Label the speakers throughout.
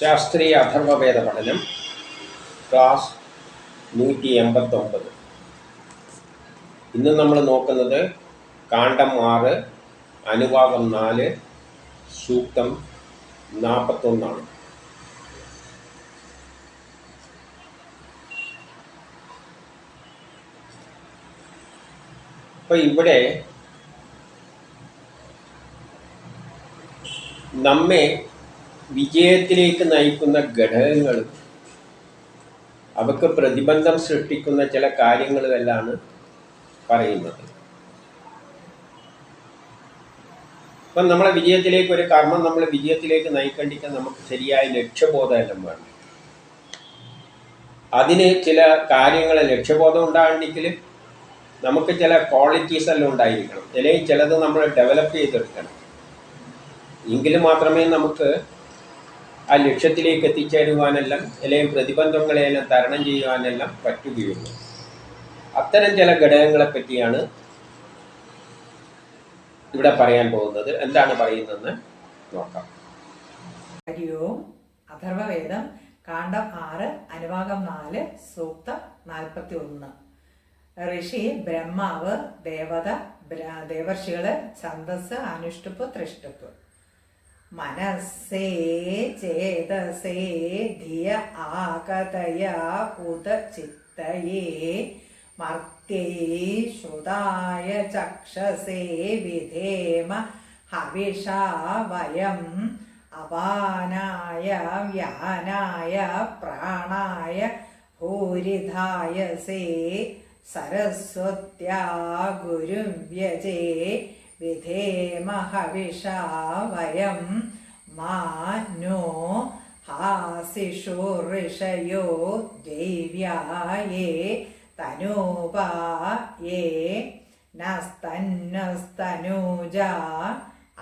Speaker 1: ശാസ്ത്രീയ അഥർവവേദ പഠനം ക്ലാസ് നൂറ്റി എൺപത്തൊമ്പത് ഇന്ന് നമ്മൾ നോക്കുന്നത് കാണ്ഡം ആറ് അനുവാദം നാല് സൂക്തം നാൽപ്പത്തൊന്നാണ് അപ്പോൾ ഇവിടെ നമ്മെ വിജയത്തിലേക്ക് നയിക്കുന്ന ഘടകങ്ങൾ അവക്ക് പ്രതിബന്ധം സൃഷ്ടിക്കുന്ന ചില കാര്യങ്ങളുമെല്ലാമാണ് പറയുന്നത്. അപ്പം നമ്മളെ വിജയത്തിലേക്ക് ഒരു കർമ്മം നമ്മൾ വിജയത്തിലേക്ക് നയിക്കേണ്ടിക്കാൻ നമുക്ക് ശരിയായ ലക്ഷ്യബോധമെല്ലാം വേണം. അതിന് ചില കാര്യങ്ങൾ ലക്ഷ്യബോധം ഉണ്ടാകണമെങ്കിൽ നമുക്ക് ചില ക്വാളിറ്റീസ് എല്ലാം ഉണ്ടായിരിക്കണം. അല്ലെങ്കിൽ ചിലത് നമ്മൾ ഡെവലപ്പ് ചെയ്തെടുക്കണം. എങ്കിൽ മാത്രമേ നമുക്ക് ആ ലക്ഷ്യത്തിലേക്ക് എത്തിച്ചേരുവാനെല്ലാം അല്ലെങ്കിൽ പ്രതിബന്ധങ്ങളെല്ലാം തരണം ചെയ്യുവാനെല്ലാം പറ്റുകയുള്ളൂ. അത്തരം ചില ഘടകങ്ങളെ പറ്റിയാണ് ഇവിടെ പറയാൻ പോകുന്നത്. എന്താണ് പറയുന്നതെന്ന് നോക്കാം.
Speaker 2: ഹരി അഥർവവേദം കാണ്ഡം ആറ് അനുഭാഗം നാല് സൂക്തം നാൽപ്പത്തി ഒന്ന് ഋഷി ബ്രഹ്മാവ് ദേവത ദേവർഷികൾ ഛന്ദസ് അനുഷ്ടുപ്പ് തൃഷ്ടുപ്പ് മനസ്സേ ചേതസേ ധിയ ആകതയ ഉദ ചിത്തയേ മർത്യേ ശ്രുതായ ചക്ഷസേ വിധേമ ഹവിഷാ വയം അപാനായ വ്യാനായ പ്രാണായ ഭൂരിധായസേ സരസ്വത്യാ ഗുരും വ്യജേ വിധേമ ഹവിഷാ വയം മാനോ ഹാസിഷു ഋഷയോ ദൈവ്യായേ തനൂപായേ നസ്തന്നസ്തനൂജ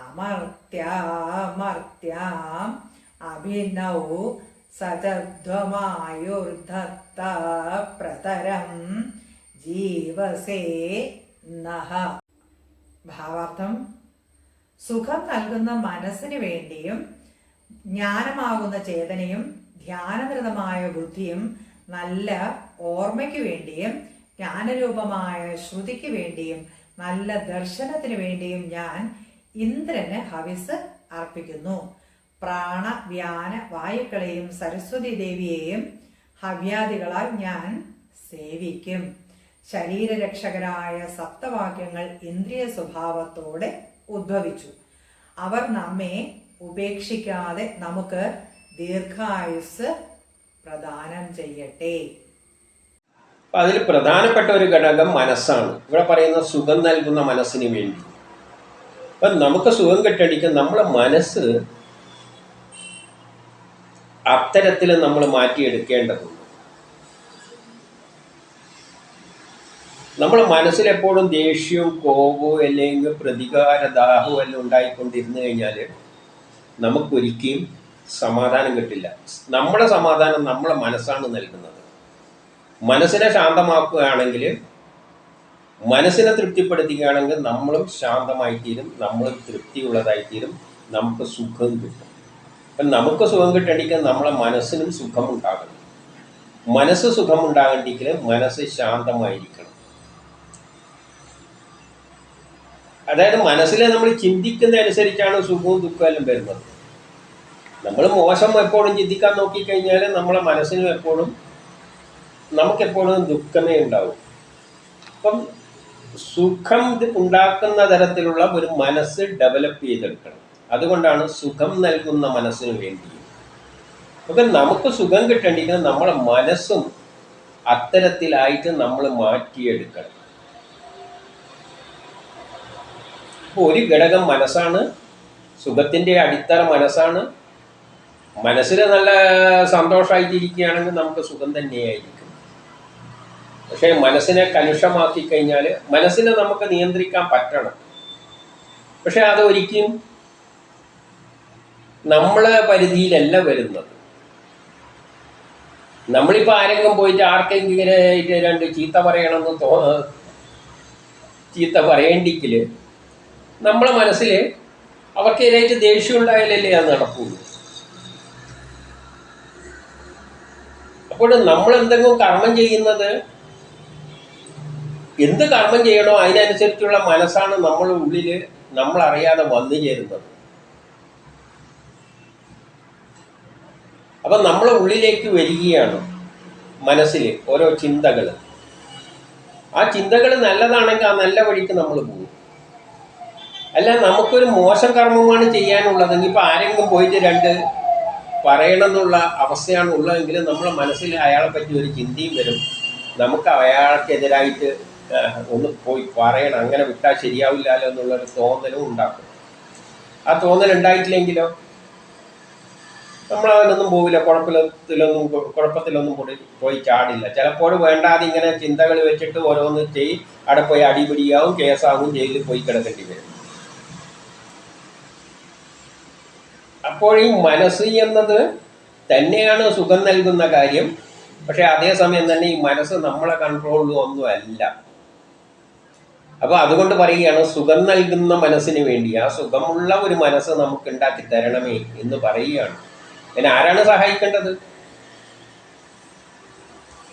Speaker 2: അമർത്യാമർത്യാം അഭിനൗ സചധ്വമായുർധത്ത പ്രതരം ജീവസേ നഹ ഭാവാർത്ഥം. സുഖം നൽകുന്ന മനസ്സിന് വേണ്ടിയും ജ്ഞാനമാകുന്ന ചേതനയും ധ്യാനനിരതമായ ബുദ്ധിയും നല്ല ഓർമ്മയ്ക്ക് വേണ്ടിയും ജ്ഞാനരൂപമായ ശ്രുതിക്ക് വേണ്ടിയും നല്ല ദർശനത്തിന് വേണ്ടിയും ഞാൻ ഇന്ദ്രന് ഹവിസ് അർപ്പിക്കുന്നു. പ്രാണ വ്യാന വായുക്കളെയും സരസ്വതി ദേവിയെയും ഹവ്യാദികളാൽ ഞാൻ സേവിക്കും. ശരീരരക്ഷകരായ സപ്തവാക്യങ്ങൾ ഇന്ദ്രിയ സ്വഭാവത്തോടെ ഉദ്ഭവിച്ചു. അവർ നമ്മെ ഉപേക്ഷിക്കാതെ നമുക്ക് ദീർഘായുസ് പ്രദാനം ചെയ്യട്ടെ.
Speaker 1: അതിൽ പ്രധാനപ്പെട്ട ഒരു ഘടകം മനസ്സാണ്. ഇവിടെ പറയുന്ന സുഖം നൽകുന്ന മനസ്സിന് വേണ്ടി. അപ്പം നമുക്ക് സുഖം കെട്ടടിക്കാൻ നമ്മളെ മനസ്സ് അത്തരത്തിൽ നമ്മൾ മാറ്റിയെടുക്കേണ്ടതുണ്ട്. നമ്മളെ മനസ്സിലെപ്പോഴും ദേഷ്യവും കോപവും അല്ലെങ്കിൽ പ്രതികാര ദാഹവും എല്ലാം ഉണ്ടായിക്കൊണ്ടിരുന്നു കഴിഞ്ഞാൽ നമുക്കൊരിക്കലും സമാധാനം കിട്ടില്ല. നമ്മുടെ സമാധാനം നമ്മളെ മനസ്സാണ് നൽകുന്നത്. മനസ്സിനെ ശാന്തമാക്കുകയാണെങ്കിൽ മനസ്സിനെ തൃപ്തിപ്പെടുത്തുകയാണെങ്കിൽ നമ്മളും ശാന്തമായിത്തീരും നമ്മളും തൃപ്തിയുള്ളതായിത്തീരും നമുക്ക് സുഖം കിട്ടും. അപ്പം നമുക്ക് സുഖം കിട്ടണമെങ്കിൽ നമ്മളെ മനസ്സിനും സുഖമുണ്ടാകണം. മനസ്സ് സുഖമുണ്ടാകണമെങ്കിൽ മനസ്സ് ശാന്തമായിരിക്കണം. അതായത് മനസ്സിലെ നമ്മൾ ചിന്തിക്കുന്ന അനുസരിച്ചാണ് സുഖവും ദുഃഖവും വരുന്നത്. നമ്മൾ മോശം എപ്പോഴും ചിന്തിക്കാൻ നോക്കിക്കഴിഞ്ഞാൽ നമ്മളെ മനസ്സിനും എപ്പോഴും നമുക്കെപ്പോഴും ദുഃഖമേ ഉണ്ടാവും. അപ്പം സുഖം ഉണ്ടാക്കുന്ന തരത്തിലുള്ള ഒരു മനസ്സ് ഡെവലപ്പ് ചെയ്തെടുക്കണം. അതുകൊണ്ടാണ് സുഖം നൽകുന്ന മനസ്സിന് വേണ്ടി. അപ്പം നമുക്ക് സുഖം കിട്ടണമെങ്കിൽ നമ്മളെ മനസ്സും അത്തരത്തിലായിട്ട് നമ്മൾ മാറ്റിയെടുക്കണം. അപ്പോൾ ഒരു ഘടകം മനസ്സാണ് സുഖത്തിന്റെ അടിത്തറ മനസ്സാണ്. മനസ്സിൽ നല്ല സന്തോഷമായിട്ടിരിക്കുകയാണെങ്കിൽ നമുക്ക് സുഖം തന്നെയായിരിക്കും. പക്ഷേ മനസ്സിനെ കലുഷമാക്കി കഴിഞ്ഞാൽ മനസ്സിനെ നമുക്ക് നിയന്ത്രിക്കാൻ പറ്റണം. പക്ഷെ അത് ഒരിക്കലും നമ്മളെ പരിധിയിലല്ല വരുന്നത്. നമ്മളിപ്പോൾ ആരെങ്കിലും പോയിട്ട് ആർക്കെങ്കിലും രണ്ട് ചീത്ത പറയണമെന്ന് തോ ചീത്ത പറയേണ്ടിക്കൽ നമ്മളെ മനസ്സിൽ അവർക്ക് ഇതിനായിട്ട് ദേഷ്യം ഉണ്ടായാലല്ലേ അത് നടക്കുള്ളൂ. അപ്പോൾ നമ്മൾ എന്തെങ്കിലും കർമ്മം ചെയ്യുന്നത് എന്ത് കർമ്മം ചെയ്യണോ അതിനനുസരിച്ചുള്ള മനസ്സാണ് നമ്മൾ ഉള്ളിൽ നമ്മൾ അറിയാതെ വന്നു ചേരുന്നത്. അപ്പം നമ്മളെ ഉള്ളിലേക്ക് വരികയാണ് മനസ്സിൽ ഓരോ ചിന്തകൾ ആ ചിന്തകൾ നല്ലതാണെങ്കിൽ ആ നല്ല വഴിക്ക് നമ്മൾ പോകും. അല്ല നമുക്കൊരു മോശം കർമ്മമാണ് ചെയ്യാനുള്ളതെങ്കിൽ ഇപ്പം ആരെങ്കിലും പോയിട്ട് രണ്ട് പറയണമെന്നുള്ള അവസ്ഥയാണ് ഉള്ളതെങ്കിൽ നമ്മുടെ മനസ്സിൽ അയാളെ പറ്റി ഒരു ചിന്തയും വരും. നമുക്ക് അയാൾക്കെതിരായിട്ട് ഒന്ന് പോയി പറയണം. അങ്ങനെ വിട്ടാൽ ശരിയാവില്ലല്ലോ എന്നുള്ളൊരു തോന്നലും ഉണ്ടാക്കും. ആ തോന്നൽ ഉണ്ടായിട്ടില്ലെങ്കിലോ? നമ്മൾ അവനൊന്നും പോവില്ല. കുഴപ്പത്തിലൊന്നും കുഴപ്പത്തിലൊന്നും പോയി പോയി ചാടില്ല. ചിലപ്പോൾ വേണ്ടാതെ ഇങ്ങനെ ചിന്തകൾ വെച്ചിട്ട് ഓരോന്ന് ചെയ്യും അവിടെ പോയി അടിപിടിയാവും കേസാവും ജയിലിൽ പോയി കിടക്കേണ്ടി വരും. അപ്പോൾ ഈ മനസ്സ് എന്നത് തന്നെയാണ് സുഖം നൽകുന്ന കാര്യം. പക്ഷെ അതേസമയം തന്നെ ഈ മനസ്സ് നമ്മളെ കൺട്രോളിലും ഒന്നും അല്ല അപ്പൊ അതുകൊണ്ട് പറയുകയാണ് സുഖം നൽകുന്ന മനസ്സിന് വേണ്ടി ആ സുഖമുള്ള ഒരു മനസ്സ് നമുക്ക് ഉണ്ടാക്കി തരണമേ എന്ന് പറയുകയാണ്. പിന്നെ ആരാണ് സഹായിക്കേണ്ടത്?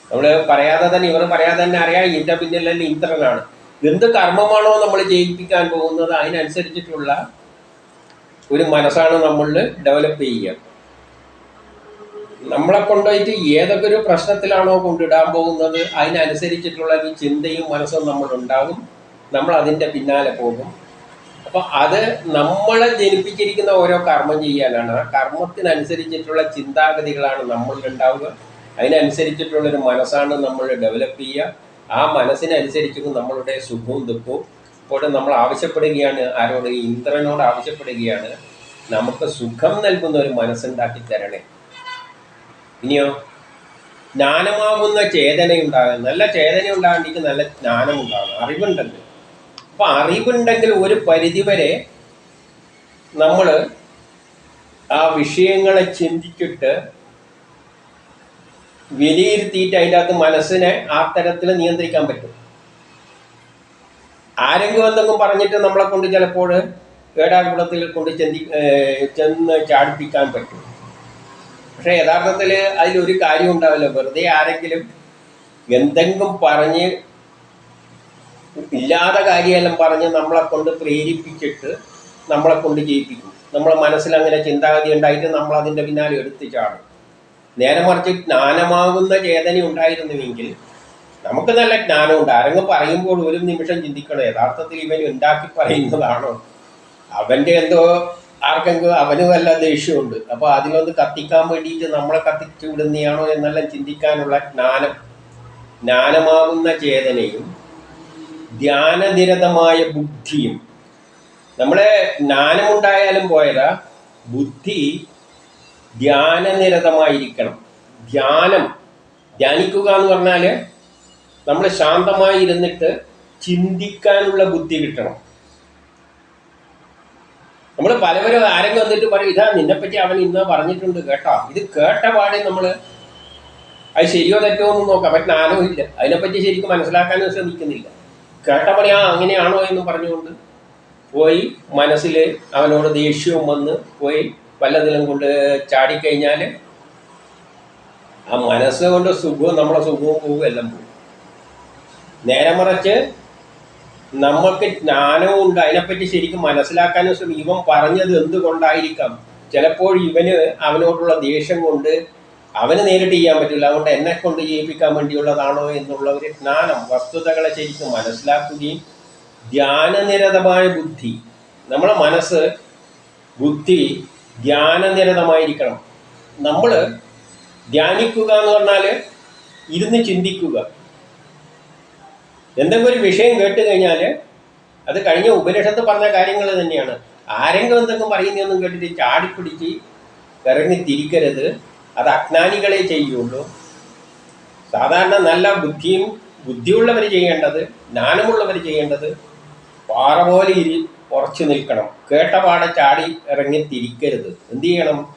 Speaker 1: നമ്മൾ പറയാതെ തന്നെ ഇവർ പറയാതെ തന്നെ അറിയാം ഇതിന്റെ പിന്നിലെ ഇന്ദ്രനാണ്. എന്ത് കർമ്മമാണോ നമ്മൾ ചെയ്യിപ്പിക്കാൻ പോകുന്നത് അതിനനുസരിച്ചിട്ടുള്ള ഒരു മനസ്സാണ് നമ്മളിൽ ഡെവലപ്പ് ചെയ്യുക. നമ്മളെ കൊണ്ടുപോയിട്ട് ഏതൊക്കെ ഒരു പ്രശ്നത്തിലാണോ കൊണ്ടിടാൻ പോകുന്നത് അതിനനുസരിച്ചിട്ടുള്ള ഒരു ചിന്തയും മനസ്സും നമ്മൾ ഉണ്ടാകും നമ്മൾ അതിന്റെ പിന്നാലെ പോകും. അപ്പൊ അത് നമ്മളെ ജനിപ്പിച്ചിരിക്കുന്ന ഓരോ കർമ്മം ചെയ്യാനാണ്. ആ കർമ്മത്തിനനുസരിച്ചിട്ടുള്ള ചിന്താഗതികളാണ് നമ്മളിൽ ഉണ്ടാവുക അതിനനുസരിച്ചിട്ടുള്ള ഒരു മനസ്സാണ് നമ്മൾ ഡെവലപ്പ് ചെയ്യുക. ആ മനസ്സിനനുസരിച്ചും നമ്മളുടെ സുഖവും ദുഃഖവും ഇപ്പോൾ നമ്മൾ ആവശ്യപ്പെടുകയാണ് ആരോട് ഇന്ദ്രനോട് ആവശ്യപ്പെടുകയാണ് നമുക്ക് സുഖം നൽകുന്ന ഒരു മനസ്സുണ്ടാക്കി തരണേ. ഇനിയോ ജ്ഞാനമാകുന്ന ചേതന ഉണ്ടാകും നല്ല ചേതന ഉണ്ടാകേണ്ടിക്ക് നല്ല ജ്ഞാനം ഉണ്ടാകണം അറിവുണ്ടെങ്കിൽ. അപ്പൊ അറിവുണ്ടെങ്കിൽ ഒരു പരിധിവരെ നമ്മൾ ആ വിഷയങ്ങളെ ചിന്തിച്ചിട്ട് വിലയിരുത്തിയിട്ട് അതിന്റെ അകത്ത് മനസ്സിനെ ആ തരത്തിൽ നിയന്ത്രിക്കാൻ പറ്റും. ആരെങ്കിലും എന്തെങ്കിലും പറഞ്ഞിട്ട് നമ്മളെ കൊണ്ട് ചിലപ്പോൾ ഏടാകുളത്തിൽ കൊണ്ട് ചെന്തി ചെന്ന് ചാടിപ്പിക്കാൻ പറ്റും. പക്ഷെ യഥാർത്ഥത്തിൽ അതിലൊരു കാര്യം ഉണ്ടാവില്ല. വെറുതെ ആരെങ്കിലും എന്തെങ്കിലും പറഞ്ഞ് ഇല്ലാത്ത കാര്യമെല്ലാം പറഞ്ഞ് നമ്മളെ കൊണ്ട് പ്രേരിപ്പിച്ചിട്ട് നമ്മളെ കൊണ്ട് ജയിപ്പിക്കും. നമ്മളെ മനസ്സിൽ അങ്ങനെ ചിന്താഗതി ഉണ്ടായിട്ട് നമ്മൾ അതിന്റെ പിന്നാലെ എടുത്ത് ചാടും. നേരെ മറിച്ച് ജ്ഞാനമാകുന്ന ചേതന ഉണ്ടായിരുന്നുവെങ്കിൽ നമുക്ക് നല്ല ജ്ഞാനമുണ്ട്. ആരെങ്കിലും പറയുമ്പോൾ ഒരു നിമിഷം ചിന്തിക്കണം. യഥാർത്ഥത്തിൽ ഇവൻ ഉണ്ടാക്കി പറയുന്നതാണോ? അവന്റെ എന്തോ ആർക്കെങ്കിലും അവന് വല്ല ദേഷ്യമുണ്ട്. അപ്പോൾ അതിലൊന്ന് കത്തിക്കാൻ വേണ്ടിയിട്ട് നമ്മളെ കത്തിച്ചു വിടുന്നതാണോ എന്നെല്ലാം ചിന്തിക്കാനുള്ള ജ്ഞാനം. ജ്ഞാനമാകുന്ന ചേതനയും ധ്യാനനിരതമായ ബുദ്ധിയും. നമ്മളെ ജ്ഞാനമുണ്ടായാലും പോയതാ ബുദ്ധി ധ്യാനനിരതമായിരിക്കണം. ധ്യാനം ധ്യാനിക്കുക എന്ന് പറഞ്ഞാൽ നമ്മൾ ശാന്തമായി ഇരുന്നിട്ട് ചിന്തിക്കാനുള്ള ബുദ്ധി കിട്ടണം. നമ്മൾ പലവരും ആരെങ്കിലും വന്നിട്ട് പറയും ഇതാ നിന്നെപ്പറ്റി അവൻ ഇന്ന് പറഞ്ഞിട്ടുണ്ട് കേട്ടോ. ഇത് കേട്ട പാടെ നമ്മൾ അത് ശരിയോ തെറ്റോ ഒന്നും നോക്കാം. പറ്റുന്ന ജ്ഞാനവും ഇല്ല അതിനെപ്പറ്റി ശരിക്കും മനസ്സിലാക്കാനും ശ്രമിക്കുന്നില്ല. കേട്ട പണി ആ അങ്ങനെയാണോ എന്ന് പറഞ്ഞുകൊണ്ട് പോയി മനസ്സിൽ അവനോട് ദേഷ്യവും വന്ന് പോയി വല്ലതിലും കൊണ്ട് ചാടിക്കഴിഞ്ഞാൽ ആ മനസ്സുകൊണ്ട് സുഖവും നമ്മളെ സുഖവും പോവും എല്ലാം പോകും. നേരെ മറിച്ച് നമ്മൾക്ക് ജ്ഞാനവും ഉണ്ട്. അതിനെപ്പറ്റി ശരിക്കും മനസ്സിലാക്കാനും ശ്രമിക്കും ഇവൻ പറഞ്ഞത് എന്തുകൊണ്ടായിരിക്കാം? ചിലപ്പോൾ ഇവന് അവനോടുള്ള ദേഷ്യം കൊണ്ട് അവന് നേരിട്ട് ചെയ്യാൻ പറ്റില്ല. അതുകൊണ്ട് എന്നെ കൊണ്ട് ചെയ്യിപ്പിക്കാൻ വേണ്ടിയുള്ളതാണോ എന്നുള്ള ഒരു ജ്ഞാനം വസ്തുതകളെ ശരിക്കും മനസ്സിലാക്കുകയും ധ്യാനനിരതമായ ബുദ്ധി നമ്മളെ മനസ്സ് ബുദ്ധി ധ്യാനനിരതമായിരിക്കണം. നമ്മൾ ധ്യാനിക്കുക എന്ന് പറഞ്ഞാൽ ഇരുന്ന് ചിന്തിക്കുക. എന്തെങ്കിലും ഒരു വിഷയം കേട്ട് കഴിഞ്ഞാൽ അത് കഴിഞ്ഞ ഉപനിഷത്ത് പറഞ്ഞ കാര്യങ്ങൾ തന്നെയാണ്. ആരെങ്കിലും എന്തെങ്കിലും പറയുന്നതൊന്നും കേട്ടിട്ട് ചാടിപ്പിടിച്ച് ഇറങ്ങി തിരിക്കരുത്. അത് അജ്ഞാനികളെ ചെയ്യുള്ളൂ. സാധാരണ നല്ല ബുദ്ധിയും ബുദ്ധിയുള്ളവർ ചെയ്യേണ്ടത് ജ്ഞാനമുള്ളവർ ചെയ്യേണ്ടത് പാറ പോലെ ഇരി ഉറച്ചു നിൽക്കണം. കേട്ട പാടെ ചാടി ഇറങ്ങി തിരിക്കരുത്. എന്ത് ചെയ്യണം?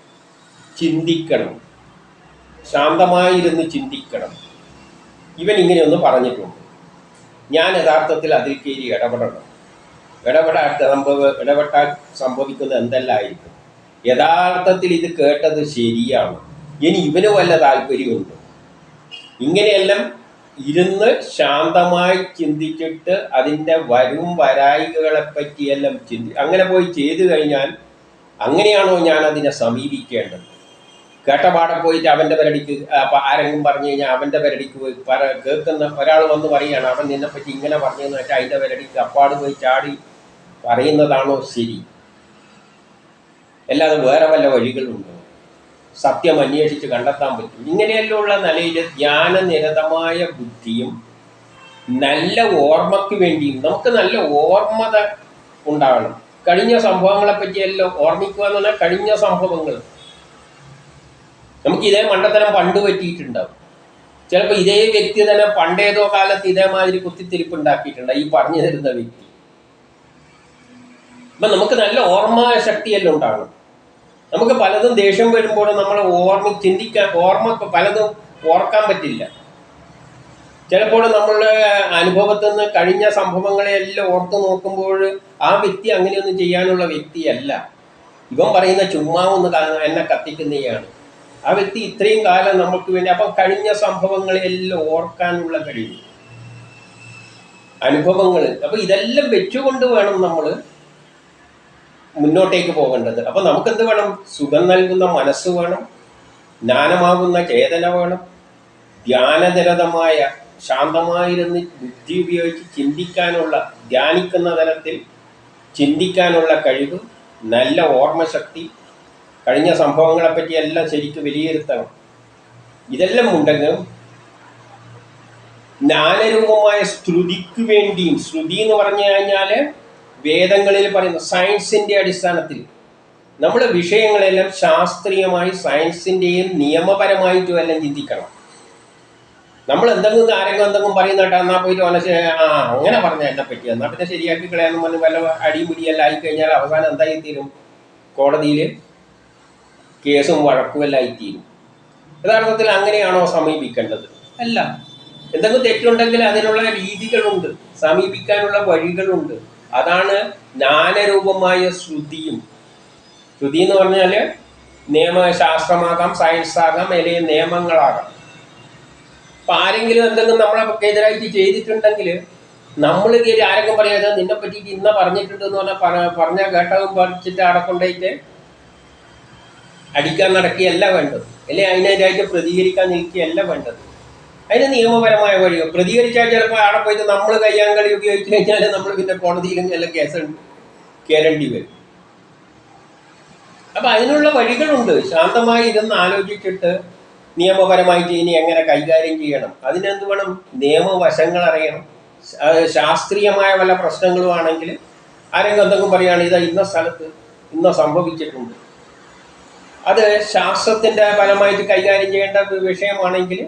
Speaker 1: ചിന്തിക്കണം. ശാന്തമായിരുന്ന് ചിന്തിക്കണം. ഇവൻ ഇങ്ങനെയൊന്ന് പറഞ്ഞിട്ടുണ്ട്. ഞാൻ യഥാർത്ഥത്തിൽ അതിൽ കയറി ഇടപെടണം. ഇടപെടാൻ സംഭവ ഇടപെട്ടാൽ സംഭവിക്കുന്നത് എന്തെല്ലായിരിക്കും? യഥാർത്ഥത്തിൽ ഇത് കേട്ടത് ശരിയാണ്. ഇനി ഇവന് വല്ല താല്പര്യമുണ്ട്? ഇങ്ങനെയെല്ലാം ഇരുന്ന് ശാന്തമായി ചിന്തിച്ചിട്ട് അതിന്റെ വരും വരായികളെ പറ്റിയെല്ലാം ചിന്തി അങ്ങനെ പോയി ചെയ്തു കഴിഞ്ഞാൽ അങ്ങനെയാണോ ഞാൻ അതിനെ സമീപിക്കേണ്ടത്? കേട്ടപാടെ പോയിട്ട് അവന്റെ പരടിക്ക് ആരെങ്കിലും പറഞ്ഞു കഴിഞ്ഞാൽ അവന്റെ പരടിക്ക് പോയി പറ കേൾക്കുന്ന ഒരാൾ വന്ന് പറയുകയാണ് അവൻ നിന്നെപ്പറ്റി ഇങ്ങനെ പറഞ്ഞെന്ന് വെച്ചാൽ അതിന്റെ പരടിക്ക് അപ്പാട് പോയി ചാടി പറയുന്നതാണോ ശരി? അല്ലാതെ വേറെ വല്ല വഴികളുണ്ടോ? സത്യം അന്വേഷിച്ച് കണ്ടെത്താൻ പറ്റും. ഇങ്ങനെയെല്ലാം നിലയിൽ ധ്യാനനിരതമായ ബുദ്ധിയും നല്ല ഓർമ്മയ്ക്ക് വേണ്ടിയും നമുക്ക് നല്ല ഓർമ്മത ഉണ്ടാകണം കഴിഞ്ഞ സംഭവങ്ങളെ പറ്റിയെല്ലാം ഓർമ്മിക്കുക എന്ന് പറഞ്ഞാൽ കഴിഞ്ഞ സംഭവങ്ങൾ നമുക്ക് ഇതേ മണ്ടത്തരം പണ്ട് പറ്റിയിട്ടുണ്ടാവും. ചിലപ്പോൾ ഇതേ വ്യക്തി തന്നെ പണ്ടേതോ കാലത്ത് ഇതേമാതിരി കുത്തിത്തിരിപ്പ് ഉണ്ടാക്കിയിട്ടുണ്ട് ഈ പറഞ്ഞു തരുന്ന വ്യക്തി. അപ്പം നമുക്ക് നല്ല ഓർമ്മ ശക്തിയെല്ലാം ഉണ്ടാകണം. നമുക്ക് പലതും ദേഷ്യം വരുമ്പോൾ നമ്മൾ ഓർമ്മ ചിന്തിക്കാൻ ഓർമ്മ പലതും ഓർക്കാൻ പറ്റില്ല. ചിലപ്പോൾ നമ്മളുടെ അനുഭവത്തിൽ നിന്ന് കഴിഞ്ഞ സംഭവങ്ങളെല്ലാം ഓർത്ത് നോക്കുമ്പോൾ ആ വ്യക്തി അങ്ങനെയൊന്നും ചെയ്യാനുള്ള വ്യക്തിയല്ല. ഇവൻ പറയുന്ന ചുമ്മാ ഒന്ന് എന്നെ കത്തിക്കുന്നതാണ് ആ വ്യക്തി ഇത്രയും കാലം നമുക്ക് വേണ്ടി അപ്പം കഴിഞ്ഞ സംഭവങ്ങളെല്ലാം ഓർക്കാനുള്ള കഴിവ്. അനുഭവങ്ങൾ. അപ്പൊ ഇതെല്ലാം വെച്ചുകൊണ്ട് വേണം നമ്മൾ മുന്നോട്ടേക്ക് പോകേണ്ടത്. അപ്പൊ നമുക്ക് എന്ത് വേണം? സുഖം നൽകുന്ന മനസ്സ് വേണം ജ്ഞാനമാകുന്ന ചേതന വേണം ധ്യാനനിരതമായ ശാന്തമായിരുന്ന് ബുദ്ധി ഉപയോഗിച്ച് ചിന്തിക്കാനുള്ള ധ്യാനിക്കുന്ന തരത്തിൽ ചിന്തിക്കാനുള്ള കഴിവ് നല്ല ഓർമ്മശക്തി കഴിഞ്ഞ സംഭവങ്ങളെ പറ്റി എല്ലാം ശരിക്കും വിലയിരുത്തണം. ഇതെല്ലാം ഉണ്ടെങ്കിലും ജ്ഞാനരൂപമായ ശ്രുതിക്ക് വേണ്ടിയും ശ്രുതി എന്ന് പറഞ്ഞു കഴിഞ്ഞാൽ വേദങ്ങളിൽ പറയുന്ന സയൻസിന്റെ അടിസ്ഥാനത്തിൽ. നമ്മൾ വിഷയങ്ങളെല്ലാം ശാസ്ത്രീയമായി സയൻസിന്റെയും നിയമപരമായിട്ടും എല്ലാം ചിന്തിക്കണം. നമ്മൾ എന്തെങ്കിലും ആരെങ്കിലും എന്തെങ്കിലും പറയുന്നേട്ടാ എന്നാൽ പോയിട്ട് വല്ല ആ അങ്ങനെ പറഞ്ഞ എന്നെ പറ്റി. എന്നാൽ പിന്നെ ശരിയാക്കി കളയാന്ന് പറഞ്ഞ് വല്ല അടിമുടിയെല്ലാം ആയിക്കഴിഞ്ഞാൽ അവസാനം എന്തായി തീരും? കോടതിയിൽ കേസും വഴക്കും എല്ലാം ആയിത്തീരും. യഥാർത്ഥത്തിൽ അങ്ങനെയാണോ സമീപിക്കേണ്ടത്? അല്ല. എന്തെങ്കിലും തെറ്റുണ്ടെങ്കിൽ അതിനുള്ള രീതികളുണ്ട്. സമീപിക്കാനുള്ള വഴികളുണ്ട്. അതാണ് ജ്ഞാനരൂപമായ ശ്രുതിയും. ശ്രുതി എന്ന് പറഞ്ഞാൽ നിയമശാസ്ത്രമാകാം സയൻസ് ആകാം അല്ലെങ്കിൽ നിയമങ്ങളാകാം. അപ്പൊ ആരെങ്കിലും എന്തെങ്കിലും നമ്മളെ എതിരായിട്ട് ചെയ്തിട്ടുണ്ടെങ്കിൽ നമ്മൾ കയറി ആരെങ്കിലും പറയാതെ നിന്നെ പറ്റിയിട്ട് ഇന്ന പറഞ്ഞിട്ടുണ്ട് എന്ന് പറഞ്ഞാൽ പറ- പറഞ്ഞ കേട്ടതും പറിച്ചിട്ട് അവിടെ കൊണ്ടുപോയിട്ട് അടിക്കാൻ നടക്കുകയല്ല വേണ്ടത്. അല്ലെ? അതിനെതിരായിട്ട് പ്രതികരിക്കാൻ നിൽക്കുകയല്ല വേണ്ടത്. അതിന് നിയമപരമായ വഴിയോ? പ്രതികരിച്ചാൽ ചിലപ്പോൾ അവിടെ പോയിട്ട് നമ്മൾ കയ്യാങ്കളി ഉപയോഗിച്ച് കഴിഞ്ഞാൽ നമ്മൾ പിന്നെ കോടതിയിലും എല്ലാം കേസ് കയറേണ്ടി വരും. അപ്പൊ അതിനുള്ള വഴികളുണ്ട്. ശാന്തമായി ഇരുന്ന് ആലോചിച്ചിട്ട് നിയമപരമായിട്ട് ഇനി എങ്ങനെ കൈകാര്യം ചെയ്യണം? അതിനെന്ത് വേണം? നിയമവശങ്ങൾ അറിയണം. ശാസ്ത്രീയമായ വല്ല പ്രശ്നങ്ങളും ആണെങ്കിൽ ആരെങ്കിലും എന്തെങ്കിലും പറയുകയാണെങ്കിൽ ഇതാ ഇന്ന സ്ഥലത്ത് ഇന്ന സംഭവിച്ചിട്ടുണ്ട്. അത് ശാസ്ത്രത്തിന്റെ ഫലമായിട്ട് കൈകാര്യം ചെയ്യേണ്ട വിഷയമാണെങ്കിൽ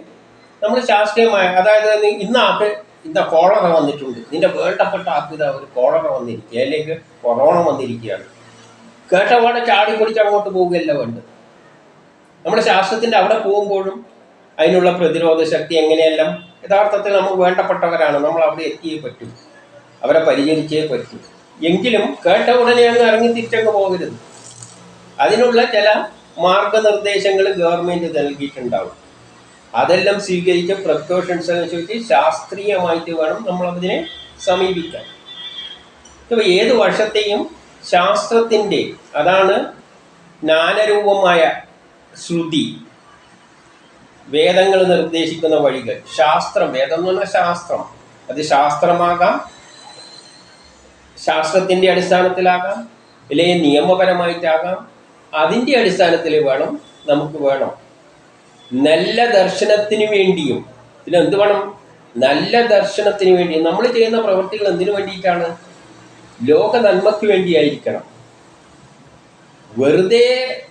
Speaker 1: നമ്മൾ ശാസ്ത്രീയമായ അതായത് ഇന്ന് ഇന്ന കോളറ വന്നിട്ടുണ്ട്. നിന്റെ വേണ്ടപ്പെട്ട ആൾക്ക് ഇതാ ഒരു കോളറ വന്നിരിക്കുക അല്ലെങ്കിൽ കൊറോണ വന്നിരിക്കുകയാണ്. കേട്ടപാടെ ചാടി പൊടിച്ച് അങ്ങോട്ട് പോവുകയല്ല വേണ്ടത്. നമ്മുടെ ശാസ്ത്രത്തിന്റെ അവിടെ പോകുമ്പോഴും അതിനുള്ള പ്രതിരോധ ശക്തി എങ്ങനെയെല്ലാം യഥാർത്ഥത്തിൽ നമുക്ക് വേണ്ടപ്പെട്ടവരാണ് നമ്മൾ അവിടെ എത്തിയേ പറ്റും. അവരെ പരിചരിച്ചേ പറ്റും. എങ്കിലും കേട്ട ഉടനെ അങ്ങ് ഇറങ്ങി തിരിച്ചങ്ങ് പോകരുത്. അതിനുള്ള ചില മാർഗനിർദ്ദേശങ്ങൾ ഗവൺമെന്റ് നൽകിയിട്ടുണ്ടാവും. അതെല്ലാം സ്വീകരിച്ച പ്രിക്കോഷൻസ് അനുസരിച്ച് ശാസ്ത്രീയമായിട്ട് വേണം നമ്മൾ അതിനെ സമീപിക്കാൻ. ഇപ്പൊ ഏത് വർഷത്തെയും ശാസ്ത്രത്തിന്റെ അതാണ് ജ്ഞാനരൂപമായ ശ്രുതി വേദങ്ങൾ നിർദ്ദേശിക്കുന്ന വഴികൾ. ശാസ്ത്രം വേദം എന്ന് പറഞ്ഞാൽ ശാസ്ത്രം. അത് ശാസ്ത്രമാകാം ശാസ്ത്രത്തിന്റെ അടിസ്ഥാനത്തിലാകാം അല്ലെങ്കിൽ നിയമപരമായിട്ടാകാം അതിന്റെ അടിസ്ഥാനത്തിൽ വേണം നമുക്ക് വേണം. നല്ല ദർശനത്തിന് വേണ്ടിയും. എന്ത് വേണം? നല്ല ദർശനത്തിന് വേണ്ടിയും. നമ്മൾ ചെയ്യുന്ന പ്രവൃത്തികൾ എന്തിനു വേണ്ടിയിട്ടാണ്? ലോക നന്മയ്ക്ക് വേണ്ടിയായിരിക്കണം. വെറുതെ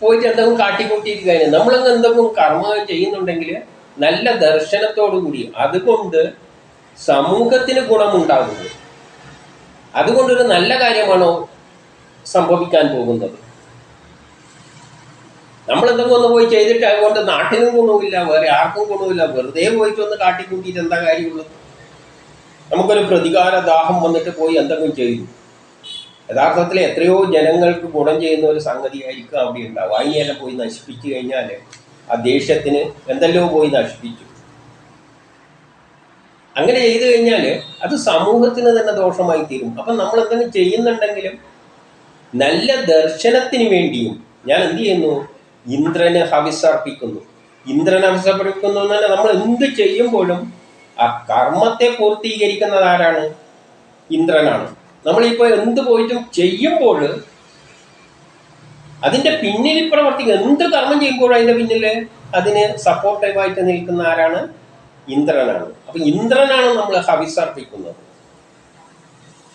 Speaker 1: പോയിട്ട് എന്തെങ്കിലും കാട്ടിക്കൂട്ടിയിരിക്കുക നമ്മളങ്ങ് എന്തെങ്കിലും കർമ്മം ചെയ്യുന്നുണ്ടെങ്കിൽ നല്ല ദർശനത്തോടു കൂടി അതുകൊണ്ട് സമൂഹത്തിന് ഗുണമുണ്ടാകുന്നു. അതുകൊണ്ടൊരു നല്ല കാര്യമാണോ സംഭവിക്കാൻ പോകുന്നത്? നമ്മൾ എന്തെങ്കിലും ഒന്ന് പോയി ചെയ്തിട്ട് അതുകൊണ്ട് നാട്ടിനും ഗുണവുമില്ല വേറെ ആർക്കും ഗുണവുമില്ല. വെറുതെ പോയിട്ട് ഒന്ന് കാട്ടിക്കൂട്ടിയിട്ട് എന്താ കാര്യമുള്ളത് നമുക്കൊരു പ്രതികാര ദാഹം വന്നിട്ട് പോയി എന്തെങ്കിലും ചെയ്തു. യഥാർത്ഥത്തിൽ എത്രയോ ജനങ്ങൾക്ക് ഗുണം ചെയ്യുന്ന ഒരു സംഗതിയായിരിക്കും അവിടെ ഉണ്ടാവും അതിനെല്ലാം പോയി നശിപ്പിച്ചു കഴിഞ്ഞാൽ ആ ദേഷ്യത്തിന് എന്തെല്ലോ പോയി നശിപ്പിച്ചു. അങ്ങനെ ചെയ്തു കഴിഞ്ഞാൽ അത് സമൂഹത്തിന് തന്നെ ദോഷമായി തീരും. അപ്പം നമ്മൾ എന്തെങ്കിലും ചെയ്യുന്നുണ്ടെങ്കിലും നല്ല ദർശനത്തിന് വേണ്ടിയും ഞാൻ എന്ത് ചെയ്യുന്നു? ഇന്ദ്രന് ഹവിസർപ്പിക്കുന്നു. ഇന്ദ്രൻ ഹവിസർപ്പിക്കുന്നു എന്നാൽ നമ്മൾ എന്ത് ചെയ്യുമ്പോഴും ആ കർമ്മത്തെ പൂർത്തീകരിക്കുന്നത് ആരാണ്? ഇന്ദ്രനാണ്. നമ്മളിപ്പോൾ എന്ത് പോയിട്ടും ചെയ്യുമ്പോൾ അതിന്റെ പിന്നിൽ പ്രവർത്തിക്കുക എന്ത് കർമ്മം ചെയ്യുമ്പോഴും അതിന്റെ പിന്നിൽ അതിന് സപ്പോർട്ടീവായിട്ട് നിൽക്കുന്ന ആരാണ്? ഇന്ദ്രനാണ്. അപ്പൊ ഇന്ദ്രനാണ് നമ്മൾ ഹവിസർപ്പിക്കുന്നത്.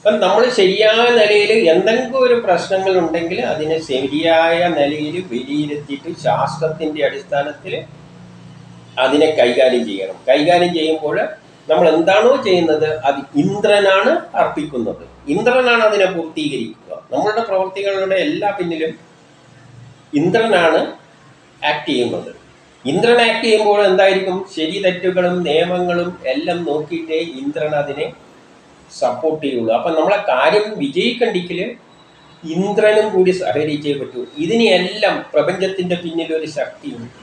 Speaker 1: അപ്പം നമ്മൾ ശരിയായ നിലയിൽ എന്തെങ്കിലും ഒരു പ്രശ്നങ്ങൾ ഉണ്ടെങ്കിൽ അതിനെ ശരിയായ നിലയിൽ വിലയിരുത്തിയിട്ട് ശാസ്ത്രത്തിന്റെ അടിസ്ഥാനത്തിൽ അതിനെ കൈകാര്യം ചെയ്യണം. കൈകാര്യം ചെയ്യുമ്പോൾ നമ്മൾ എന്താണോ ചെയ്യുന്നത് അത് ഇന്ദ്രനാണ് അർപ്പിക്കുന്നത്. ഇന്ദ്രനാണ് അതിനെ പൂർത്തീകരിക്കുക. നമ്മളുടെ പ്രവർത്തികളുടെ എല്ലാ പിന്നിലും ഇന്ദ്രനാണ് ആക്ട് ചെയ്യുന്നത്. ഇന്ദ്രൻ ആക്ട് ചെയ്യുമ്പോൾ എന്തായിരിക്കും? ശരി തെറ്റുകളും നിയമങ്ങളും എല്ലാം നോക്കിയിട്ടേ ഇന്ദ്രൻ അതിനെ സപ്പോർട്ട് ചെയ്യുള്ളൂ. അപ്പം നമ്മളെ കാര്യം വിജയിക്കണ്ടെങ്കിൽ ഇന്ദ്രനും കൂടി സഹകരിച്ചേ പറ്റൂ. ഇതിനെയെല്ലാം പ്രപഞ്ചത്തിന്റെ പിന്നിൽ ഒരു ശക്തിയുണ്ട്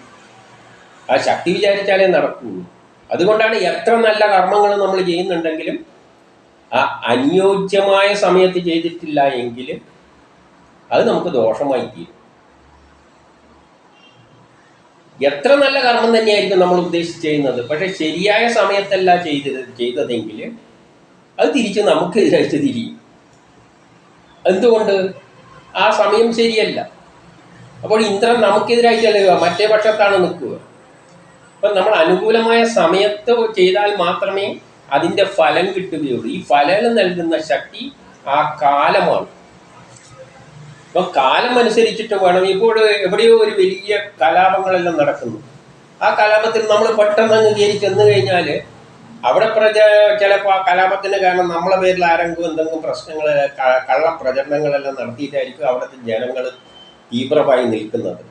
Speaker 1: ആ ശക്തി വിചാരിച്ചാലേ നടക്കുള്ളൂ. അതുകൊണ്ടാണ് എത്ര നല്ല കർമ്മങ്ങൾ നമ്മൾ ചെയ്യുന്നുണ്ടെങ്കിലും ആ അനുയോജ്യമായ സമയത്ത് ചെയ്തിട്ടില്ല എങ്കിൽ അത് നമുക്ക് ദോഷമായി തീരും. എത്ര നല്ല കർമ്മം തന്നെയായിരിക്കും നമ്മൾ ഉദ്ദേശിച്ച് ചെയ്യുന്നത്? പക്ഷെ ശരിയായ സമയത്തല്ല ചെയ്തത് ചെയ്തതെങ്കിൽ അത് തിരിച്ച് നമുക്കെതിരായിട്ട് തിരിയും എന്തുകൊണ്ട്? ആ സമയം ശരിയല്ല. അപ്പോൾ ഇന്ദ്രൻ നമുക്കെതിരായിട്ട് നമുക്കെതിരായിട്ടല്ല മറ്റേ പക്ഷത്താണ് നിൽക്കുക. അപ്പം നമ്മൾ അനുകൂലമായ സമയത്ത് ചെയ്താൽ മാത്രമേ അതിന്റെ ഫലം കിട്ടുകയുള്ളൂ. ഈ ഫലം നൽകുന്ന ശക്തി ആ കാലമാണ്. അപ്പം കാലം അനുസരിച്ചിട്ട് വേണം. ഇപ്പോൾ എവിടെയോ ഒരു വലിയ കലാപങ്ങളെല്ലാം നടക്കുന്നു. ആ കലാപത്തിൽ നമ്മൾ പെട്ടെന്ന് അങ്ങ് കയറി ചെന്ന് കഴിഞ്ഞാൽ അവിടെ പ്രജ ചിലപ്പോൾ ആ കലാപത്തിന് കാരണം നമ്മളെ പേരിൽ ആരെങ്കിലും എന്തെങ്കിലും പ്രശ്നങ്ങൾ കള്ള പ്രചരണങ്ങളെല്ലാം നടത്തിയിട്ടായിരിക്കും അവിടുത്തെ ജനങ്ങൾ തീവ്രമായി നിൽക്കുന്നത്.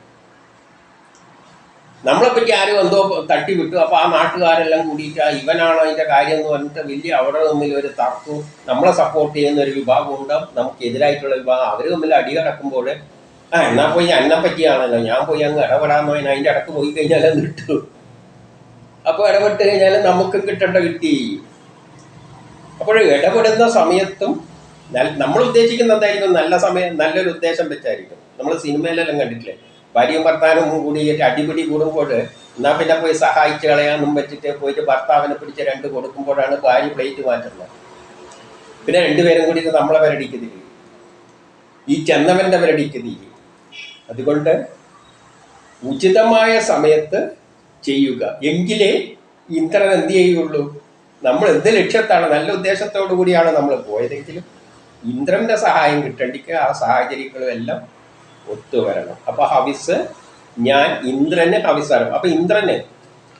Speaker 1: നമ്മളെപ്പറ്റി ആരും എന്തോ തട്ടി വിട്ടു അപ്പോൾ ആ നാട്ടുകാരെല്ലാം കൂടിയിട്ട് ഇവനാണോ അതിന്റെ കാര്യം എന്ന് പറഞ്ഞിട്ട് വലിയ അവിടെ തമ്മിൽ ഒരു തർക്കവും നമ്മളെ സപ്പോർട്ട് ചെയ്യുന്ന ഒരു വിഭാഗം ഉണ്ടാവും നമുക്കെതിരായിട്ടുള്ള വിഭാഗം. അവർ തമ്മിൽ അടി കിടക്കുമ്പോൾ ആ എന്നാ പോയി എന്നെ പറ്റിയാണല്ലോ. ഞാൻ പോയി അങ്ങ് ഇടപെടാന്ന് പറഞ്ഞാൽ അതിന്റെ ഇടയ്ക്ക് പോയി കഴിഞ്ഞാൽ കിട്ടും. അപ്പോൾ ഇടപെട്ട് കഴിഞ്ഞാൽ നമുക്ക് കിട്ടേണ്ട കിട്ടി. അപ്പോൾ ഇടപെടുന്ന സമയത്തും നമ്മൾ ഉദ്ദേശിക്കുന്ന എന്തായിരിക്കും? നല്ല സമയം നല്ലൊരു ഉദ്ദേശം വെച്ചായിരിക്കും. നമ്മൾ സിനിമയിലെല്ലാം കണ്ടിട്ടില്ലേ? ഭാര്യയും ഭർത്താവും കൂടി അടിപിടി കൂടുമ്പോൾ എന്നാൽ പിന്നെ പോയി സഹായിച്ച് കളയാനും പറ്റിയിട്ട് പോയിട്ട് ഭർത്താവിനെ പിടിച്ച് രണ്ട് കൊടുക്കുമ്പോഴാണ് ഭാര്യ പ്ലേറ്റ് മാറ്റുന്നത്. പിന്നെ രണ്ടുപേരും കൂടി നമ്മളെ വരടിക്കുന്നില്ല ഈ ചെന്നവന്റെ വരടിക്കുന്നില്ല അതുകൊണ്ട് ഉചിതമായ സമയത്ത് ചെയ്യുക. എങ്കിലേ ഇന്ദ്രൻ എന്ത് ചെയ്യുള്ളൂ? നമ്മൾ എന്ത് ലക്ഷ്യത്താണ്? നല്ല ഉദ്ദേശത്തോടു കൂടിയാണ് നമ്മൾ പോയതെങ്കിലും ഇന്ദ്രന്റെ സഹായം കിട്ടേണ്ടിക്ക് ആ സാഹചര്യങ്ങളും എല്ലാം ഒത്തുവരണം അപ്പൊ ഹവിസ് ഞാൻ ഇന്ദ്രന് ഹവിസാരം. അപ്പൊ ഇന്ദ്രന്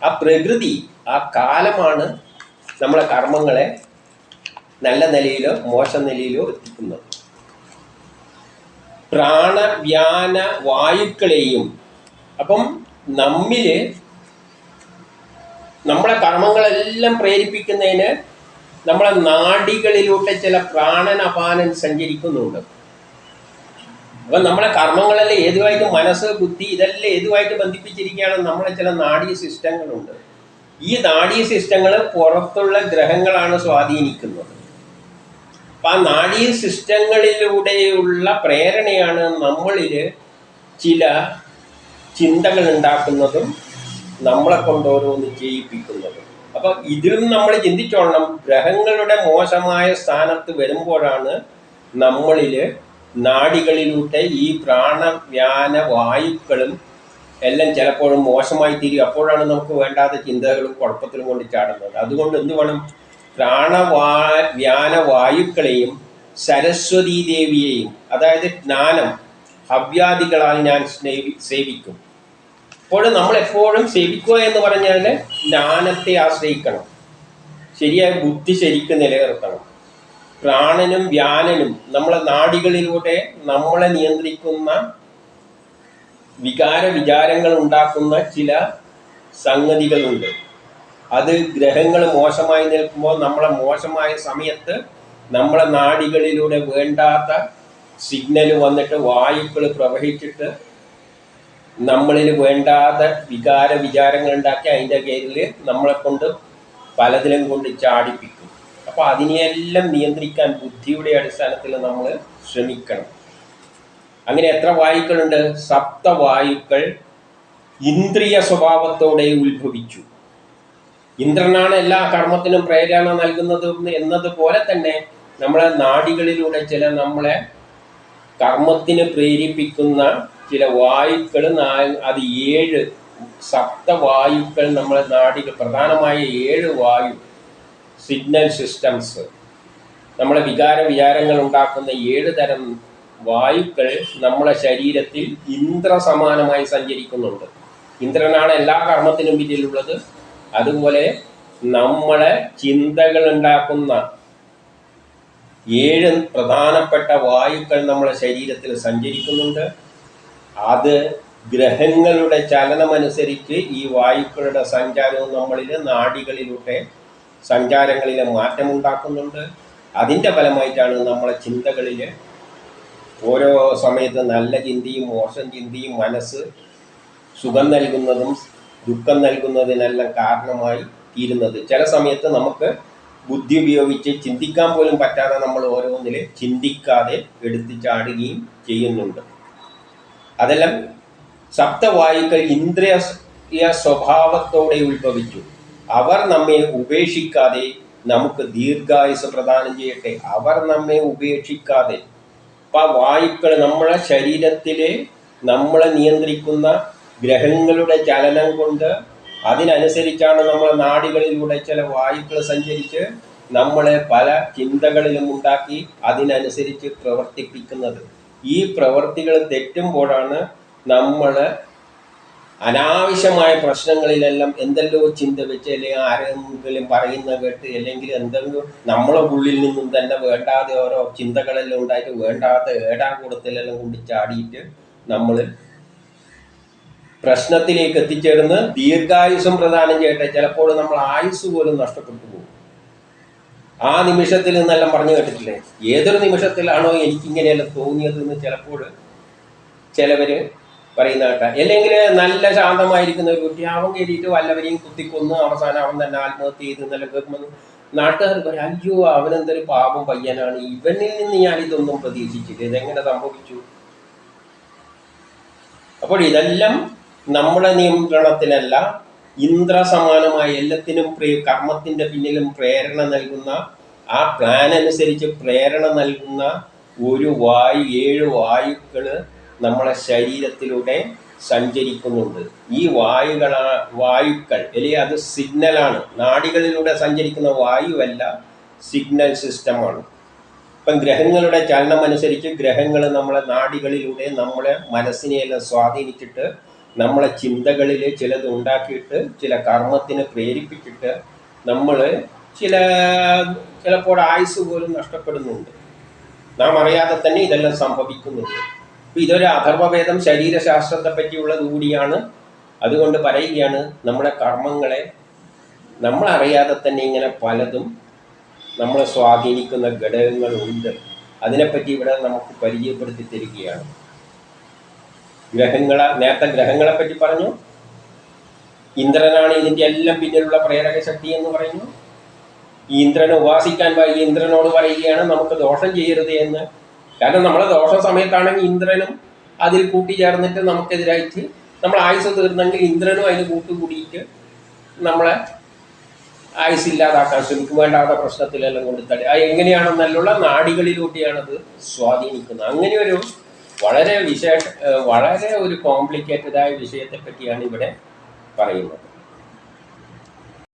Speaker 1: ആ പ്രകൃതി ആ കാലമാണ് നമ്മളെ കർമ്മങ്ങളെ നല്ല നിലയിലോ മോശം നിലയിലോ എത്തിക്കുന്നത്. പ്രാണവ്യാന വായുക്കളെയും അപ്പം നമ്മിൽ നമ്മളെ കർമ്മങ്ങളെല്ലാം പ്രേരിപ്പിക്കുന്നതിന് നമ്മളെ നാടികളിലൂടെ ചില പ്രാണനപാനം സഞ്ചരിക്കുന്നുണ്ട്. അപ്പൊ നമ്മളെ കർമ്മങ്ങളെല്ലാം ഏതുവായിട്ട് മനസ്സ് ബുദ്ധി ഇതെല്ലാം ഏതുവായിട്ട് ബന്ധിപ്പിച്ചിരിക്കുകയാണ് നമ്മളെ ചില നാഡീ സിസ്റ്റങ്ങളുണ്ട്. ഈ നാഡീ സിസ്റ്റങ്ങൾ പുറത്തുള്ള ഗ്രഹങ്ങളാണ് സ്വാധീനിക്കുന്നത്. അപ്പൊ ആ നാഡീ സിസ്റ്റങ്ങളിലൂടെയുള്ള പ്രേരണയാണ് നമ്മളിൽ ചില ചിന്തകൾ ഉണ്ടാക്കുന്നതും നമ്മളെ കൊണ്ട് ഓരോന്ന് ചെയ്യിപ്പിക്കുന്നത്. അപ്പൊ ഇതിലും നമ്മൾ ചിന്തിച്ചോളണം. ഗ്രഹങ്ങളുടെ മോശമായ സ്ഥാനത്ത് വരുമ്പോഴാണ് നമ്മളിൽ നാടികളിലൂടെ ഈ പ്രാണവ്യാന വായുക്കളും എല്ലാം ചിലപ്പോഴും മോശമായി തീരും. അപ്പോഴാണ് നമുക്ക് വേണ്ടാത്ത ചിന്തകളും കുഴപ്പത്തിലും കൊണ്ട് ചാടുന്നത്. അതുകൊണ്ട് എന്ത് വേണം? പ്രാണവാ വ്യാന വായുക്കളെയും സരസ്വതീ ദേവിയെയും അതായത് ജ്ഞാനം ഹവ്യാദികളാൽ ഞാൻ സേവിക്കും. അപ്പോൾ നമ്മൾ എപ്പോഴും സേവിക്കുക എന്ന് പറഞ്ഞാൽ ജ്ഞാനത്തെ ആശ്രയിക്കണം. ശരിയായ ബുദ്ധി ശരിക്കും നിലനിർത്തണം. പ്രാണനും വ്യാനനും നമ്മളെ നാടികളിലൂടെ നമ്മളെ നിയന്ത്രിക്കുന്ന വികാര വിചാരങ്ങൾ ഉണ്ടാക്കുന്ന ചില സംഗതികളുണ്ട്. അത് ഗ്രഹങ്ങൾ മോശമായി നിൽക്കുമ്പോൾ നമ്മളെ മോശമായ സമയത്ത് നമ്മളെ നാടികളിലൂടെ വേണ്ടാത്ത സിഗ്നൽ വന്നിട്ട് വായുക്കൾ പ്രവഹിച്ചിട്ട് നമ്മളിൽ വേണ്ടാത്ത വികാര വിചാരങ്ങൾ ഉണ്ടാക്കി അതിന്റെ പേരിൽ നമ്മളെ കൊണ്ട് പലതിലും കൊണ്ട് ചാടിപ്പിക്കും. അപ്പോൾ അതിനെയെല്ലാം നിയന്ത്രിക്കാൻ ബുദ്ധിയുടെ അടിസ്ഥാനത്തിൽ നമ്മൾ ശ്രമിക്കണം. അങ്ങനെ എത്ര വായുക്കളുണ്ട്? സപ്തവായുക്കൾ ഇന്ദ്രിയ സ്വഭാവത്തോടെ ഉത്ഭവിച്ചു. ഇന്ദ്രനാണ് എല്ലാ കർമ്മത്തിനും പ്രേരണ നൽകുന്നത് എന്നതുപോലെ തന്നെ നമ്മളെ നാടികളിലൂടെ ചില നമ്മളെ കർമ്മത്തിന് പ്രേരിപ്പിക്കുന്ന ചില വായുക്കൾ അത് ഏഴ് സപ്തവായുക്കൾ നമ്മളെ നാടിന് പ്രധാനമായ ഏഴ് വായു സിഗ്നൽ സിസ്റ്റംസ് നമ്മളെ വികാര വിചാരങ്ങൾ ഉണ്ടാക്കുന്ന ഏഴ് തരം വായുക്കൾ നമ്മളെ ശരീരത്തിൽ ഇന്ദ്ര സമാനമായി സഞ്ചരിക്കുന്നുണ്ട്. ഇന്ദ്രനാണ് എല്ലാ കർമ്മത്തിനും പിന്നിലുള്ളത്. അതുപോലെ നമ്മളെ ചിന്തകൾ ഉണ്ടാക്കുന്ന ഏഴ് പ്രധാനപ്പെട്ട വായുക്കൾ നമ്മളെ ശരീരത്തിൽ സഞ്ചരിക്കുന്നുണ്ട്. അത് ഗ്രഹങ്ങളുടെ ചലനമനുസരിച്ച് ഈ വായുക്കളുടെ സഞ്ചാരവും നമ്മളിൽ നാടികളിലൂടെ സഞ്ചാരങ്ങളിലെ മാറ്റമുണ്ടാക്കുന്നുണ്ട്. അതിന്റെ ഫലമായിട്ടാണ് നമ്മളെ ചിന്തകളിൽ ഓരോ സമയത്ത് നല്ല ചിന്തയും മോശം ചിന്തയും മനസ്സ് സുഖം നൽകുന്നതും ദുഃഖം നൽകുന്നതിനെല്ലാം കാരണമായി തീരുന്നത്. ചില സമയത്ത് നമുക്ക് ബുദ്ധി ഉപയോഗിച്ച് ചിന്തിക്കാൻ പോലും പറ്റാതെ നമ്മൾ ഓരോന്നിൽ ചിന്തിക്കാതെ എടുത്തു ചാടുകയും ചെയ്യുന്നുണ്ട്. അതെല്ലാം സപ്തവായുക്കൾ ഇന്ദ്രിയ സ്വഭാവത്തോടെ ഉത്ഭവിച്ചു. അവർ നമ്മെ ഉപേക്ഷിക്കാതെ നമുക്ക് ദീർഘായുസ് പ്രദാനം ചെയ്യട്ടെ. അവർ നമ്മെ ഉപേക്ഷിക്കാതെ. ഇപ്പൊ വായുക്കൾ നമ്മളെ ശരീരത്തിലെ നമ്മളെ നിയന്ത്രിക്കുന്ന ഗ്രഹങ്ങളുടെ ചലനം കൊണ്ട് അതിനനുസരിച്ചാണ് നമ്മളെ നാടികളിലൂടെ ചില വായുക്കൾ സഞ്ചരിച്ച് നമ്മളെ പല ചിന്തകളിലും ഉണ്ടാക്കി അതിനനുസരിച്ച് പ്രവർത്തിപ്പിക്കുന്നത്. ഈ പ്രവർത്തികൾ തെറ്റുമ്പോഴാണ് നമ്മൾ അനാവശ്യമായ പ്രശ്നങ്ങളിലെല്ലാം എന്തെല്ലോ ചിന്ത വെച്ച് അല്ലെങ്കിൽ ആരെങ്കിലും പറയുന്ന കേട്ട് അല്ലെങ്കിൽ എന്തെങ്കിലും നമ്മളെ ഉള്ളിൽ നിന്നും തന്നെ വേണ്ടാതെ ഓരോ ചിന്തകളെല്ലാം ഉണ്ടായിട്ട് വേണ്ടാത്ത ഏടാ കൂടത്തിലെല്ലാം കൊണ്ട് ചാടിയിട്ട് നമ്മൾ പ്രശ്നത്തിലേക്ക് എത്തിച്ചേർന്ന് ദീർഘായുസം പ്രദാനം ചെയ്യട്ടെ. ചിലപ്പോൾ നമ്മൾ ആയുസ് പോലും നഷ്ടപ്പെട്ടു ആ നിമിഷത്തിൽ നിന്നെല്ലാം പറഞ്ഞു കേട്ടിട്ടില്ലേ? ഏതൊരു നിമിഷത്തിലാണോ എനിക്കിങ്ങനെയെല്ലാം തോന്നിയത് എന്ന് ചിലപ്പോൾ ചിലവർ പറയുന്ന കേട്ടാ. അല്ലെങ്കിൽ നല്ല ശാന്തമായിരിക്കുന്ന ഒരു കുട്ടി അവൻ കയറിയിട്ട് വല്ലവരെയും കുത്തിക്കൊന്ന് അവസാനം അവൻ തന്നെ ആത്മഹത്യ ചെയ്ത് നല്ല കേൾക്കുമ്പോൾ നാട്ടുകാർ പറയും അയ്യോ അവനെന്തൊരു പാപം പയ്യനാണ്. ഇവനിൽ നിന്ന് ഞാൻ ഇതൊന്നും പ്രതീക്ഷിച്ചില്ല. ഇതെങ്ങനെ സംഭവിച്ചു? അപ്പോൾ ഇതെല്ലാം നമ്മുടെ നിയന്ത്രണത്തിലല്ല ഇന്ദ്രസമാനമായ എല്ലാത്തിനും പ്രേ കർമ്മത്തിന്റെ പിന്നിലും പ്രേരണ നൽകുന്ന ആ പ്ലാൻ അനുസരിച്ച് പ്രേരണ നൽകുന്ന ഒരു വായു ഏഴ് വായുക്കൾ നമ്മളെ ശരീരത്തിലൂടെ സഞ്ചരിക്കുന്നുണ്ട്. ഈ വായുകൾ വായുക്കൾ അല്ലെങ്കിൽ അത് സിഗ്നലാണ് നാടികളിലൂടെ സഞ്ചരിക്കുന്ന വായുവല്ല സിഗ്നൽ സിസ്റ്റമാണ് ഇപ്പം ഗ്രഹങ്ങളുടെ ചലനം അനുസരിച്ച് ഗ്രഹങ്ങൾ നമ്മളെ നാടികളിലൂടെ നമ്മളെ മനസ്സിനെയെല്ലാം സ്വാധീനിച്ചിട്ട് നമ്മളെ ചിന്തകളിൽ ചിലത് ഉണ്ടാക്കിയിട്ട് ചില കർമ്മത്തിനെ പ്രേരിപ്പിച്ചിട്ട് നമ്മൾ ചില ചിലപ്പോൾ ആയുസ് പോലും നഷ്ടപ്പെടുന്നുണ്ട്. നാം അറിയാതെ തന്നെ ഇതെല്ലാം സംഭവിക്കുന്നുണ്ട്. അപ്പോൾ ഇതൊരു അഥർവവേദം ശരീരശാസ്ത്രത്തെ പറ്റിയുള്ളത് കൂടിയാണ്. അതുകൊണ്ട് പറയുകയാണ് നമ്മുടെ കർമ്മങ്ങളെ നമ്മളറിയാതെ തന്നെ ഇങ്ങനെ പലതും നമ്മളെ സ്വാധീനിക്കുന്ന ഘടകങ്ങളുണ്ട്. അതിനെപ്പറ്റി ഇവിടെ നമുക്ക് പരിചയപ്പെടുത്തി തരികയാണ്. ഗ്രഹങ്ങളെ നേരത്തെ ഗ്രഹങ്ങളെ പറ്റി പറഞ്ഞു. ഇന്ദ്രനാണ് ഇതിന്റെ എല്ലാം പിന്നിലുള്ള പ്രേരക ശക്തി എന്ന് പറയുന്നു. ഈ ഇന്ദ്രനെ ഉപാസിക്കാൻ ഈ ഇന്ദ്രനോട് പറയുകയാണ് നമുക്ക് ദോഷം ചെയ്യരുത് എന്ന്. കാരണം നമ്മളെ ദോഷ സമയത്താണെങ്കിൽ ഇന്ദ്രനും അതിൽ കൂട്ടിച്ചേർന്നിട്ട് നമുക്കെതിരായിട്ട് നമ്മൾ ആയുസ് തീർന്നെങ്കിൽ ഇന്ദ്രനും അതിന് കൂട്ടുകൂടിയിട്ട് നമ്മളെ ആയുസ് ഇല്ലാതാക്കാൻ ശ്രമിക്കും. വേണ്ടാത്ത പ്രശ്നത്തിലെല്ലാം കൊണ്ട് തടി. അത് എങ്ങനെയാണെന്നല്ലുള്ള നാടികളിലൂടെയാണത് സ്വാധീനിക്കുന്നത്. അങ്ങനെ ഒരു വളരെ വിശേഷ വളരെ ഒരു കോംപ്ലിക്കേറ്റഡായ വിഷയത്തെ പറ്റിയാണ് ഇവിടെ പറയുന്നത്.